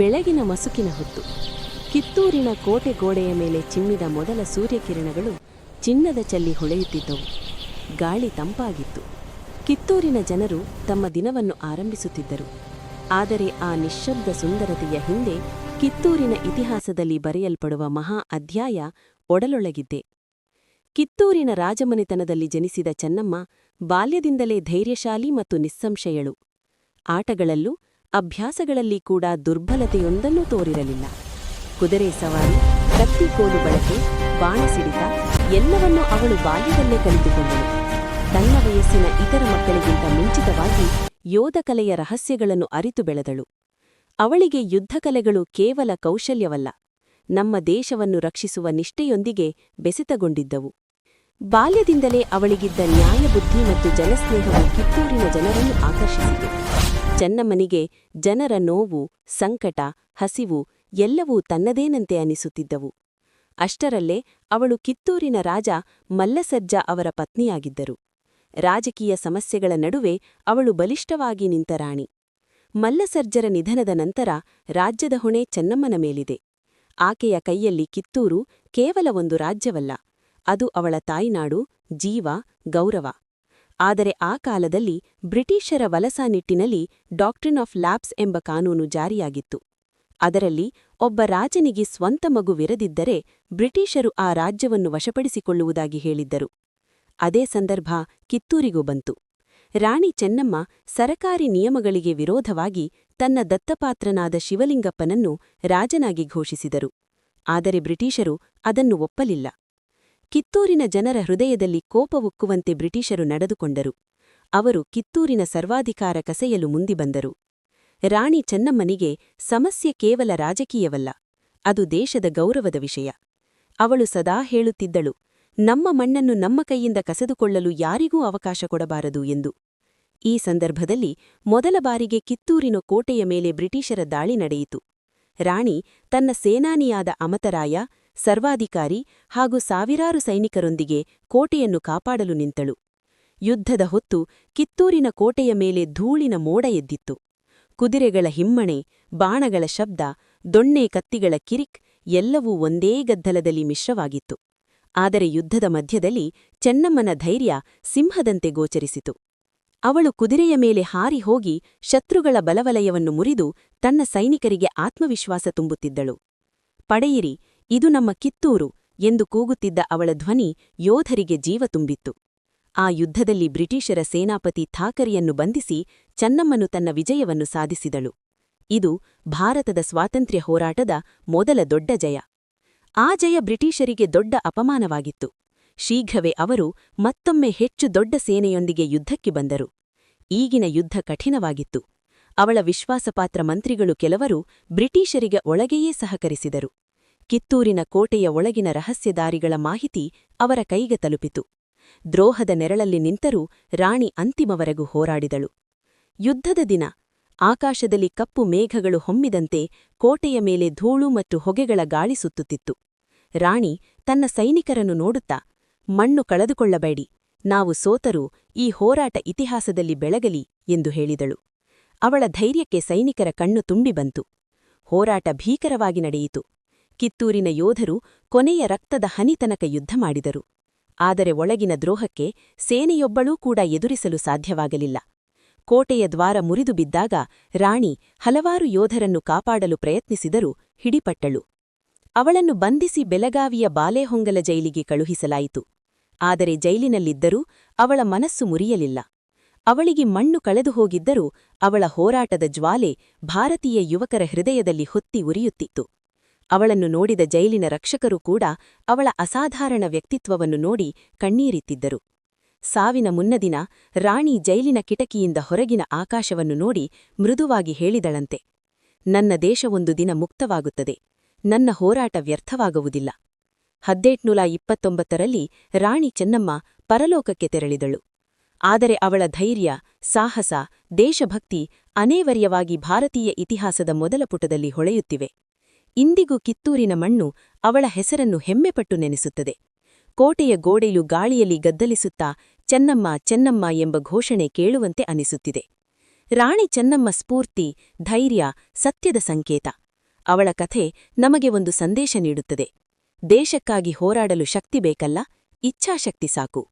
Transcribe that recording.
ಬೆಳಗಿನ ಮಸುಕಿನ ಹೊತ್ತು. ಕಿತ್ತೂರಿನ ಕೋಟೆ ಗೋಡೆಯ ಮೇಲೆ ಚಿಮ್ಮಿದ ಮೊದಲ ಸೂರ್ಯಕಿರಣಗಳು ಚಿನ್ನದ ಚಲ್ಲಿ ಹೊಳೆಯುತ್ತಿದ್ದವು. ಗಾಳಿ ತಂಪಾಗಿತ್ತು. ಕಿತ್ತೂರಿನ ಜನರು ತಮ್ಮ ದಿನವನ್ನು ಆರಂಭಿಸುತ್ತಿದ್ದರು. ಆದರೆ ಆ ನಿಶ್ಶಬ್ದ ಸುಂದರತೆಯ ಹಿಂದೆ ಕಿತ್ತೂರಿನ ಇತಿಹಾಸದಲ್ಲಿ ಬರೆಯಲ್ಪಡುವ ಮಹಾ ಅಧ್ಯಾಯ ಒಡಲೊಳಗಿದ್ದೆ ಕಿತ್ತೂರಿನ ರಾಜಮನೆತನದಲ್ಲಿ ಜನಿಸಿದ ಚೆನ್ನಮ್ಮ ಬಾಲ್ಯದಿಂದಲೇ ಧೈರ್ಯಶಾಲಿ ಮತ್ತು ನಿಸ್ಸಂಶಯಳು. ಆಟಗಳಲ್ಲೂ ಅಭ್ಯಾಸಗಳಲ್ಲಿ ಕೂಡ ದುರ್ಬಲತೆಯೊಂದನ್ನು ತೋರಿರಲಿಲ್ಲ. ಕುದುರೆ ಸವಾರಿ ಕತ್ತಿಕೋಲು ಬಳಕೆ, ಬಾಣ ಸಿಡಿತ, ಎಲ್ಲವನ್ನೂ ಅವಳು ಬಾಲ್ಯದಲ್ಲೇ ಕಲಿತುಕೊಂಡಳು. ತನ್ನ ವಯಸ್ಸಿನ ಇತರ ಮಕ್ಕಳಿಗಿಂತ ಮುಂಚಿತವಾಗಿ ಯೋಧಕಲೆಯ ರಹಸ್ಯಗಳನ್ನು ಅರಿತು ಬೆಳೆದಳು. ಅವಳಿಗೆ ಯುದ್ಧಕಲೆಗಳು ಕೇವಲ ಕೌಶಲ್ಯವಲ್ಲ, ನಮ್ಮ ದೇಶವನ್ನು ರಕ್ಷಿಸುವ ನಿಷ್ಠೆಯೊಂದಿಗೆ ಬೆಸೆತಗೊಂಡಿದ್ದವು. ಬಾಲ್ಯದಿಂದಲೇ ಅವಳಿಗಿದ್ದ ನ್ಯಾಯಬುದ್ಧಿ ಮತ್ತು ಜನಸ್ನೇಹವು ಕಿತ್ತೂರಿನ ಜನರನ್ನು ಆಕರ್ಷಿಸಿತು. ಚೆನ್ನಮ್ಮನಿಗೆ ಜನರ ನೋವು, ಸಂಕಟ, ಹಸಿವು ಎಲ್ಲವೂ ತನ್ನದೇನಂತೆ ಅನಿಸುತ್ತಿದ್ದವು. ಅಷ್ಟರಲ್ಲೇ ಅವಳು ಕಿತ್ತೂರಿನ ರಾಜ ಮಲ್ಲಸರ್ಜ ಅವರ ಪತ್ನಿಯಾಗಿದ್ದರು. ರಾಜಕೀಯ ಸಮಸ್ಯೆಗಳ ನಡುವೆ ಅವಳು ಬಲಿಷ್ಠವಾಗಿ ನಿಂತ ರಾಣಿ. ಮಲ್ಲಸರ್ಜರ ನಿಧನದ ನಂತರ ರಾಜ್ಯದ ಹೊಣೆ ಚೆನ್ನಮ್ಮನ ಮೇಲಿದೆ. ಆಕೆಯ ಕೈಯಲ್ಲಿ ಕಿತ್ತೂರು ಕೇವಲ ಒಂದು ರಾಜ್ಯವಲ್ಲ, ಅದು ಅವಳ ತಾಯ್ನಾಡು, ಜೀವ, ಗೌರವ. ಆದರೆ ಆ ಕಾಲದಲ್ಲಿ ಬ್ರಿಟಿಷರ ವಲಸಾ ನಿಟ್ಟಿನಲ್ಲಿ ಡಾಕ್ಟ್ರಿನ್ ಆಫ್ ಲ್ಯಾಬ್ಸ್ ಎಂಬ ಕಾನೂನು ಜಾರಿಯಾಗಿತ್ತು. ಅದರಲ್ಲಿ ಒಬ್ಬ ರಾಜನಿಗೆ ಸ್ವಂತ ಮಗುವಿರದಿದ್ದರೆ ಬ್ರಿಟಿಷರು ಆ ರಾಜ್ಯವನ್ನು ವಶಪಡಿಸಿಕೊಳ್ಳುವುದಾಗಿ ಹೇಳಿದ್ದರು. ಅದೇ ಸಂದರ್ಭ ಕಿತ್ತೂರಿಗೂ ಬಂತು. ರಾಣಿ ಚೆನ್ನಮ್ಮ ಸರಕಾರಿ ನಿಯಮಗಳಿಗೆ ವಿರೋಧವಾಗಿ ತನ್ನ ದತ್ತಪಾತ್ರನಾದ ಶಿವಲಿಂಗಪ್ಪನನ್ನು ರಾಜನಾಗಿ ಘೋಷಿಸಿದರು. ಆದರೆ ಬ್ರಿಟಿಷರು ಅದನ್ನು ಒಪ್ಪಲಿಲ್ಲ. ಕಿತ್ತೂರಿನ ಜನರ ಹೃದಯದಲ್ಲಿ ಕೋಪವುಕ್ಕುವಂತೆ ಬ್ರಿಟಿಷರು ನಡೆದುಕೊಂಡರು. ಅವರು ಕಿತ್ತೂರಿನ ಸರ್ವಾಧಿಕಾರ ಕಸೆಯಲು ಮುಂದಿಬಂದರು ರಾಣಿ ಚೆನ್ನಮ್ಮನಿಗೆ ಸಮಸ್ಯೆ ಕೇವಲ ರಾಜಕೀಯವಲ್ಲ, ಅದು ದೇಶದ ಗೌರವದ ವಿಷಯ. ಅವಳು ಸದಾ ಹೇಳುತ್ತಿದ್ದಳು, ನಮ್ಮ ಮಣ್ಣನ್ನು ನಮ್ಮ ಕೈಯಿಂದ ಕಸೆದುಕೊಳ್ಳಲು ಯಾರಿಗೂ ಅವಕಾಶ ಕೊಡಬಾರದು ಎಂದು. ಈ ಸಂದರ್ಭದಲ್ಲಿ ಮೊದಲ ಬಾರಿಗೆ ಕಿತ್ತೂರಿನ ಕೋಟೆಯ ಮೇಲೆ ಬ್ರಿಟಿಷರ ದಾಳಿ ನಡೆಯಿತು. ರಾಣಿ ತನ್ನ ಸೇನಾನಿಯಾದ ಅಮತರಾಯ ಸರ್ವಾಧಿಕಾರಿ ಹಾಗೂ ಸಾವಿರಾರು ಸೈನಿಕರೊಂದಿಗೆ ಕೋಟೆಯನ್ನು ಕಾಪಾಡಲು ನಿಂತಳು. ಯುದ್ಧದ ಹೊತ್ತು ಕಿತ್ತೂರಿನ ಕೋಟೆಯ ಮೇಲೆ ಧೂಳಿನ ಮೋಡ ಎದ್ದಿತ್ತು. ಕುದುರೆಗಳ ಹಿಮ್ಮಣೆ, ಬಾಣಗಳ ಶಬ್ದ, ದೊಣ್ಣೆ ಕತ್ತಿಗಳ ಕಿರಿಕ್ ಎಲ್ಲವೂ ಒಂದೇ ಗದ್ದಲದಲ್ಲಿ ಮಿಶ್ರವಾಗಿತ್ತು. ಆದರೆ ಯುದ್ಧದ ಮಧ್ಯದಲ್ಲಿ ಚೆನ್ನಮ್ಮನ ಧೈರ್ಯ ಸಿಂಹದಂತೆ ಗೋಚರಿಸಿತು. ಅವಳು ಕುದುರೆಯ ಮೇಲೆ ಹಾರಿ ಹೋಗಿ ಶತ್ರುಗಳ ಬಲವಲಯವನ್ನು ಮುರಿದು ತನ್ನ ಸೈನಿಕರಿಗೆ ಆತ್ಮವಿಶ್ವಾಸ ತುಂಬುತ್ತಿದ್ದಳು. ಪಡೆಯಿರಿ ಇದು ನಮ್ಮ ಕಿತ್ತೂರು ಎಂದು ಕೂಗುತ್ತಿದ್ದ ಅವಳ ಧ್ವನಿ ಯೋಧರಿಗೆ ಜೀವ ತುಂಬಿತ್ತು. ಆ ಯುದ್ಧದಲ್ಲಿ ಬ್ರಿಟಿಷರ ಸೇನಾಪತಿ ಥಾಕರೆಯನ್ನು ಬಂಧಿಸಿ ಚೆನ್ನಮ್ಮನು ತನ್ನ ವಿಜಯವನ್ನು ಸಾಧಿಸಿದಳು. ಇದು ಭಾರತದ ಸ್ವಾತಂತ್ರ್ಯ ಹೋರಾಟದ ಮೊದಲ ದೊಡ್ಡ ಜಯ. ಆ ಜಯ ಬ್ರಿಟಿಷರಿಗೆ ದೊಡ್ಡ ಅಪಮಾನವಾಗಿತ್ತು. ಶೀಘ್ರವೇ ಅವರು ಮತ್ತೊಮ್ಮೆ ಹೆಚ್ಚು ದೊಡ್ಡ ಸೇನೆಯೊಂದಿಗೆ ಯುದ್ಧಕ್ಕೆ ಬಂದರು. ಈಗಿನ ಯುದ್ಧ ಕಠಿಣವಾಗಿತ್ತು. ಅವಳ ವಿಶ್ವಾಸಪಾತ್ರ ಮಂತ್ರಿಗಳು ಕೆಲವರು ಬ್ರಿಟಿಷರಿಗೆ ಒಳಗೆಯೇ ಸಹಕರಿಸಿದರು. ಕಿತ್ತೂರಿನ ಕೋಟೆಯ ಒಳಗಿನ ರಹಸ್ಯದಾರಿಗಳ ಮಾಹಿತಿ ಅವರ ಕೈಗೆ ತಲುಪಿತು. ದ್ರೋಹದ ನೆರಳಲ್ಲಿ ನಿಂತರೂ ರಾಣಿ ಅಂತಿಮವರೆಗೂ ಹೋರಾಡಿದಳು. ಯುದ್ಧದ ದಿನ, ಆಕಾಶದಲ್ಲಿ ಕಪ್ಪು ಮೇಘಗಳು ಹೊಮ್ಮಿದಂತೆ ಕೋಟೆಯ ಮೇಲೆ ಧೂಳು ಮತ್ತು ಹೊಗೆಗಳ ಗಾಳಿ ಸುತ್ತುತ್ತಿತ್ತು. ರಾಣಿ ತನ್ನ ಸೈನಿಕರನ್ನು ನೋಡುತ್ತಾ, ಮಣ್ಣು ಕಳೆದುಕೊಳ್ಳಬೇಡಿ, ನಾವು ಸೋತರೂ ಈ ಹೋರಾಟ ಇತಿಹಾಸದಲ್ಲಿ ಬೆಳಗಲಿ ಎಂದು ಹೇಳಿದಳು. ಅವಳ ಧೈರ್ಯಕ್ಕೆ ಸೈನಿಕರ ಕಣ್ಣು ತುಂಬಿ ಬಂತು. ಹೋರಾಟ ಭೀಕರವಾಗಿ ನಡೆಯಿತು. ಕಿತ್ತೂರಿನ ಯೋಧರು ಕೊನೆಯ ರಕ್ತದ ಹನಿತನಕ ಯುದ್ಧ ಮಾಡಿದರು. ಆದರೆ ಒಳಗಿನ ದ್ರೋಹಕ್ಕೆ ಸೇನೆಯೊಬ್ಬಳೂ ಕೂಡ ಎದುರಿಸಲು ಸಾಧ್ಯವಾಗಲಿಲ್ಲ. ಕೋಟೆಯ ದ್ವಾರ ಮುರಿದು ಬಿದ್ದಾಗ ರಾಣಿ ಹಲವಾರು ಯೋಧರನ್ನು ಕಾಪಾಡಲು ಪ್ರಯತ್ನಿಸಿದರೂ ಹಿಡಿಪಟ್ಟಳು. ಅವಳನ್ನು ಬಂಧಿಸಿ ಬೆಲಗಾವಿಯ ಬಾಲೆಹೊಂಗಲ ಜೈಲಿಗೆ ಕಳುಹಿಸಲಾಯಿತು. ಆದರೆ ಜೈಲಿನಲ್ಲಿದ್ದರೂ ಅವಳ ಮನಸ್ಸು ಮುರಿಯಲಿಲ್ಲ. ಅವಳಿಗೆ ಮಣ್ಣು ಕಳೆದು ಹೋಗಿದ್ದರೂ ಅವಳ ಹೋರಾಟದ ಜ್ವಾಲೆ ಭಾರತೀಯ ಯುವಕರ ಹೃದಯದಲ್ಲಿ ಹೊತ್ತಿ ಉರಿಯುತ್ತಿತ್ತು. ಅವಳನ್ನು ನೋಡಿದ ಜೈಲಿನ ರಕ್ಷಕರು ಕೂಡ ಅವಳ ಅಸಾಧಾರಣ ವ್ಯಕ್ತಿತ್ವವನ್ನು ನೋಡಿ ಕಣ್ಣೀರಿತ್ತಿದ್ದರು ಸಾವಿನ ಮುನ್ನದಿನ ರಾಣಿ ಜೈಲಿನ ಕಿಟಕಿಯಿಂದ ಹೊರಗಿನ ಆಕಾಶವನ್ನು ನೋಡಿ ಮೃದುವಾಗಿ ಹೇಳಿದಳಂತೆ, ನನ್ನ ದೇಶವೊಂದು ದಿನ ಮುಕ್ತವಾಗುತ್ತದೆ, ನನ್ನ ಹೋರಾಟ ವ್ಯರ್ಥವಾಗುವುದಿಲ್ಲ. ಹದ್ದೇಟ್ನೂಲ ಇಪ್ಪತ್ತೊಂಬತ್ತರಲ್ಲಿ ರಾಣಿ ಚೆನ್ನಮ್ಮ ಪರಲೋಕಕ್ಕೆ ತೆರಳಿದಳು. ಆದರೆ ಅವಳ ಧೈರ್ಯ, ಸಾಹಸ, ದೇಶಭಕ್ತಿ ಅನೇವರ್ಯವಾಗಿ ಭಾರತೀಯ ಇತಿಹಾಸದ ಮೊದಲ ಪುಟದಲ್ಲಿ ಹೊಳೆಯುತ್ತಿವೆ. ಇಂದಿಗೂ ಕಿತ್ತೂರಿನ ಮಣ್ಣು ಅವಳ ಹೆಸರನ್ನು ಹೆಮ್ಮೆಪಟ್ಟು ನೆನೆಸುತ್ತದೆ. ಕೋಟೆಯ ಗೋಡೆಯು ಗಾಳಿಯಲ್ಲಿ ಗದ್ದಲಿಸುತ್ತಾ ಚೆನ್ನಮ್ಮ ಚೆನ್ನಮ್ಮ ಎಂಬ ಘೋಷಣೆ ಕೇಳುವಂತೆ ಅನಿಸುತ್ತಿದೆ. ರಾಣಿ ಚೆನ್ನಮ್ಮ ಸ್ಫೂರ್ತಿ, ಧೈರ್ಯ, ಸತ್ಯದ ಸಂಕೇತ. ಅವಳ ಕಥೆ ನಮಗೆ ಒಂದು ಸಂದೇಶ ನೀಡುತ್ತದೆ. ದೇಶಕ್ಕಾಗಿ ಹೋರಾಡಲು ಶಕ್ತಿ ಬೇಕಲ್ಲ, ಇಚ್ಛಾಶಕ್ತಿ ಸಾಕು.